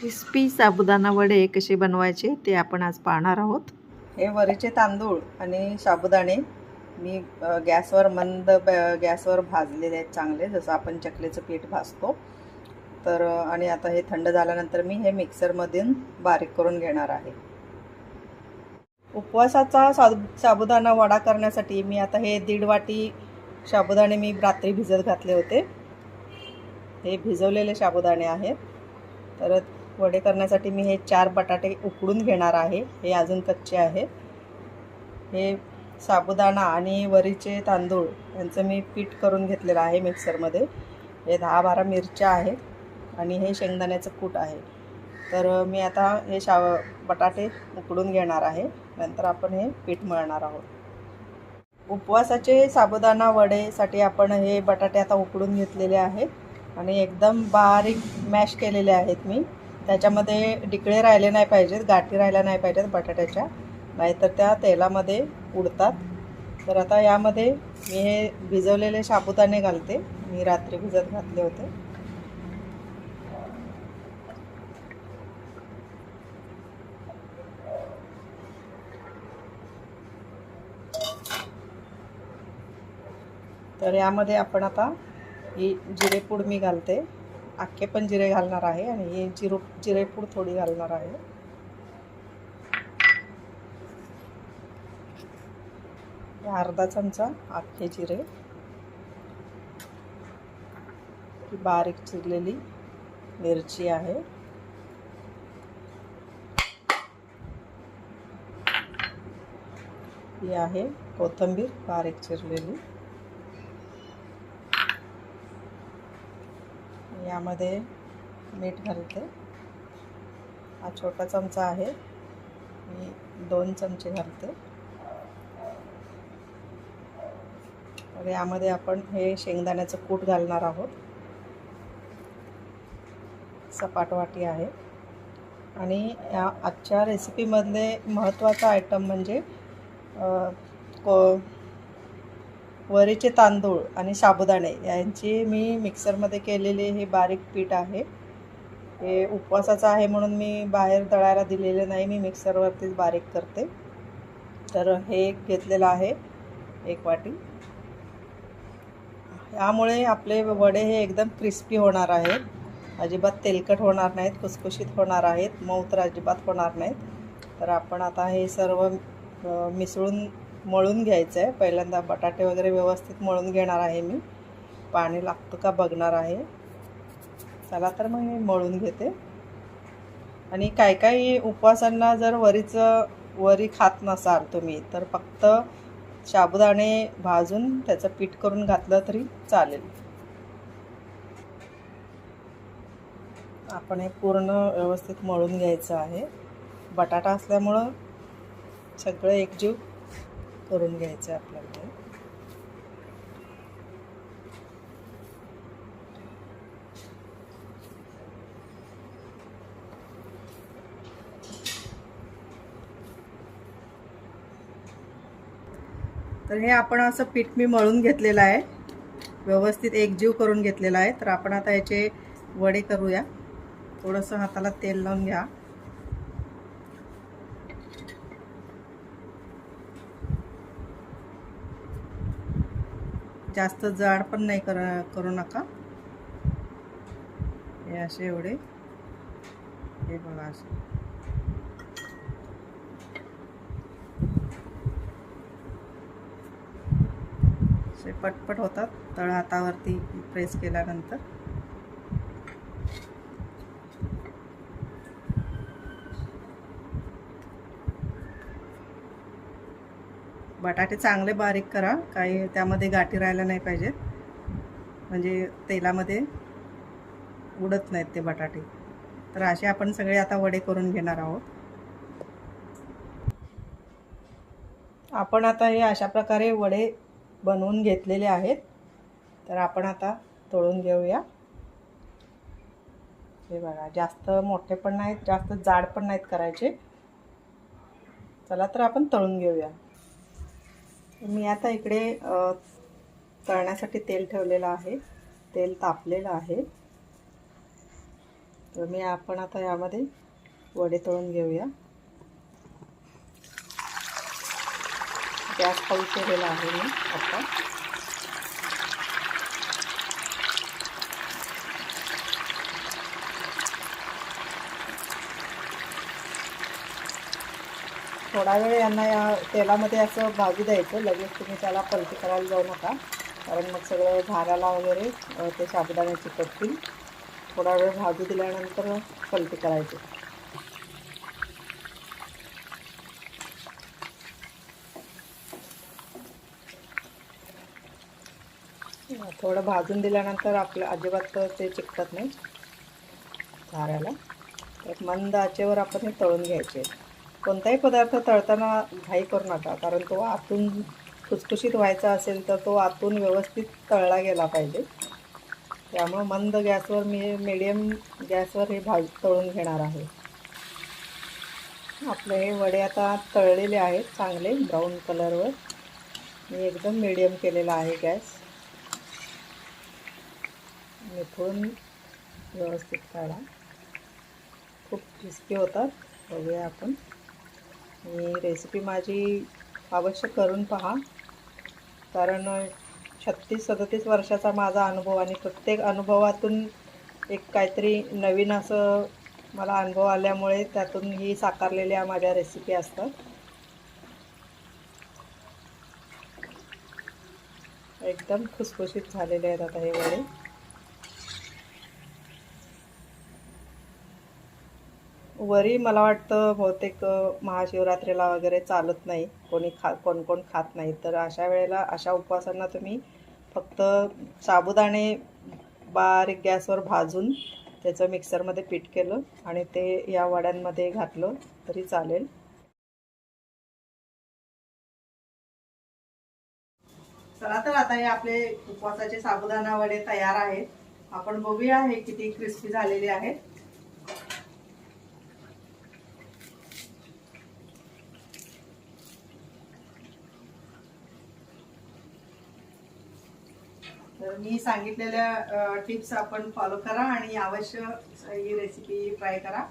Crispy साबुदाणा वडे कसे बनवायचे ते आपण आज पाहणार आहोत. हे वरीचे तांदूळ आणि साबुदाणे मी गॅसवर मंद ब- गॅसवर भाजलेले आहेत चांगले जसं आपण चकलीचं पीठ भाजतो. तर आणि आता हे थंड झाल्यानंतर मी हे मिक्सरमधून बारीक करून घेणार आहे. उपवासाचा साब साबुदाणा वडा करण्यासाठी मी आता हे दीड वाटी साबुदाणे मी रात्री भिजत घातले होते. हे भिजवलेले साबुदाणे आहेत. तर वडे करण्यासाठी मी हे चार बटाटे उकडून घेणार आहे. हे अजून कच्चे आहे हे साबुदाणा आणि वरीचे तांदूळ यांचं मी पीठ करून घेतलेलं आहे मिक्सरमध्ये. हे दहा बारा मिरच्या आहेत आणि हे शेंगदाण्याचं कूट आहे. तर मी आता हे शा बटाटे उकडून घेणार आहे. नंतर आपण हे पीठ मळणार आहोत. उपवासाचे साबुदाणा वडेसाठी आपण हे बटाटे आता उकडून घेतलेले आहेत आणि एकदम बारीक मॅश केलेले आहेत मी. त्याच्यामध्ये डिकळे राहिले नाही पाहिजेत गाठी राहिल्या नाही पाहिजेत बटाट्याच्या. नाहीतर त्या तेलामध्ये उडतात. तर आता यामध्ये मी हे भिजवलेले साबुदाणे घालते. मी रात्री भिजत घातले होते. तर यामध्ये आपण आता ही जिरेपूड मी घालते. अख्खे पण जिरे घालणार आहे आणि हे जिरो जिरेपूड थोडी घालणार आहे. अर्धा चमचा अख्खे जिरे. बारीक चिरलेली मिरची आहे. ही आहे कोथिंबीर बारीक चिरलेली. यामध्ये मीठ घालते. हा छोटा चमचा आहे. मी दोन चमचे घालते. तर यामध्ये आपण हे शेंगदाण्याचं कूट घालणार आहोत. सपाट वाटी आहे. आणि या आजच्या रेसिपीमधले महत्त्वाचा आयटम म्हणजे को वरीचे तांदूळ आणि साबुदाणे यांची मी मिक्सरमध्ये केलेले हे बारीक पीठ आहे. हे उपवासाचं आहे म्हणून मी बाहेर दळायला दिलेलं नाही मी मिक्सरवरतीच बारीक करते. तर हे एक घेतलेलं आहे एक वाटी. यामुळे आपले वडे हे एकदम क्रिस्पी होणार आहेत. अजिबात तेलकट होणार नाहीत खुसखुशीत होणार आहेत. मऊ तर अजिबात होणार नाहीत. तर आपण आता हे सर्व मिसळून मळून घ्यायचं आहे पहिल्यांदा बटाटे वगैरे व्यवस्थित मळून घेणार आहे मी. पाणी लागतं का बघणार आहे. चला तर मग मी मळून घेते. आणि काय काही उपवासांना जर वरीचं वरी खात नसाल तुम्ही तर फक्त साबुदाणे भाजून त्याचं पीठ करून घातलं तरी चालेल. आपण हे पूर्ण व्यवस्थित मळून घ्यायचं आहे. बटाटा असल्यामुळं सगळं एकजीव करून घ्यायचं आहे आपल्याला. तर हे आपण असं पीठ मी मळून घेतलेलं आहे. व्यवस्थित एकजीव करून घेतलेला आहे. तर आपण आता याचे वडे करूया. थोडंसं हाताला तेल लावून घ्या. जास्त जाड पण नाही कर करू नका. हे असे एवढे. हे बघा असे. असे पटपट होतात. तळ हातावरती प्रेस केल्यानंतर. बटाटे चांगले बारीक करा. काही त्यामध्ये गाठी राहायला नाही पाहिजेत. म्हणजे तेलामध्ये उडत नाहीत ते बटाटे. तर असे आपण सगळे आता वडे करून घेणार आहोत. आपण आता हे अशा प्रकारे वडे बनवून घेतलेले आहेत. तर आपण आता तळून घेऊया. हे बघा जास्त मोठे पण नाहीत जास्त जाड पण नाहीत करायचे. चला तर आपण तळून घेऊया. मी आता इकडे तळण्यासाठी तेल ठेवलेलं आहे. तेल तापलेलं आहे. तर मी आपण आता यामध्ये वडे तळून घेऊया. गॅस पाऊस केलेला आहे मी आता. थोडा वेळ यांना या तेलामध्ये असं भाजू द्यायचं. लगेच तुम्ही त्याला पलटी करायला जाऊ नका. कारण मग सगळं घाराला वगैरे ते साबुदाणे चिकटतील थोडा वेळ भाजू दिल्यानंतर पलटी करायची. थोडं भाजून दिल्यानंतर आपलं अजिबात ते चिकटत नाही झाऱ्याला तर मंद आचेवर आपण हे तळून घ्यायचे. कोणताही पदार्थ तळताना घाई करू नका कारण तो आतून खुसखुशीत व्हायचा असेल तर तो आतून व्यवस्थित तळला गेला पाहिजे. त्यामुळं मंद गॅसवर मी मिडियम गॅसवर हे भाज तळून घेणार आहे. आपले हे वडे आता तळलेले आहेत चांगले ब्राऊन कलरवर. मी एकदम मिडियम केलेला आहे गॅस. मिथून व्यवस्थित काढा. खूप क्रिस्पी होतात. बघूया आपण. आणि रेसिपी माझी अवश्य करून पहा. कारण छत्तीस सदतीस वर्षाचा माझा अनुभव आणि प्रत्येक अनुभवातून एक काहीतरी नवीन असं मला अनुभव आल्यामुळे त्यातून ही साकारलेल्या माझ्या रेसिपी असतात. एकदम खुसखुशीत झालेले आहेत आता हे वडे. वरी मला वाटतं बहुतेक महाशिवरात्रीला वगैरे चालत नाही. कोणी खा कोण कोण खात नाही. तर अशा वेळेला अशा उपवासांना तुम्ही फक्त साबुदाणे बारीक गॅसवर भाजून त्याचं मिक्सरमध्ये पीठ केलं आणि ते या वड्यांमध्ये घातलं तरी चालेल. चला तर आता हे आपले उपवासाचे साबुदाणा वडे तयार आहेत. आपण बघूया हे किती क्रिस्पी झालेले आहेत. तर मी सांगितलेल्या टिप्स आपण फॉलो करा आणि अवश्य ही रेसिपी ट्राय करा.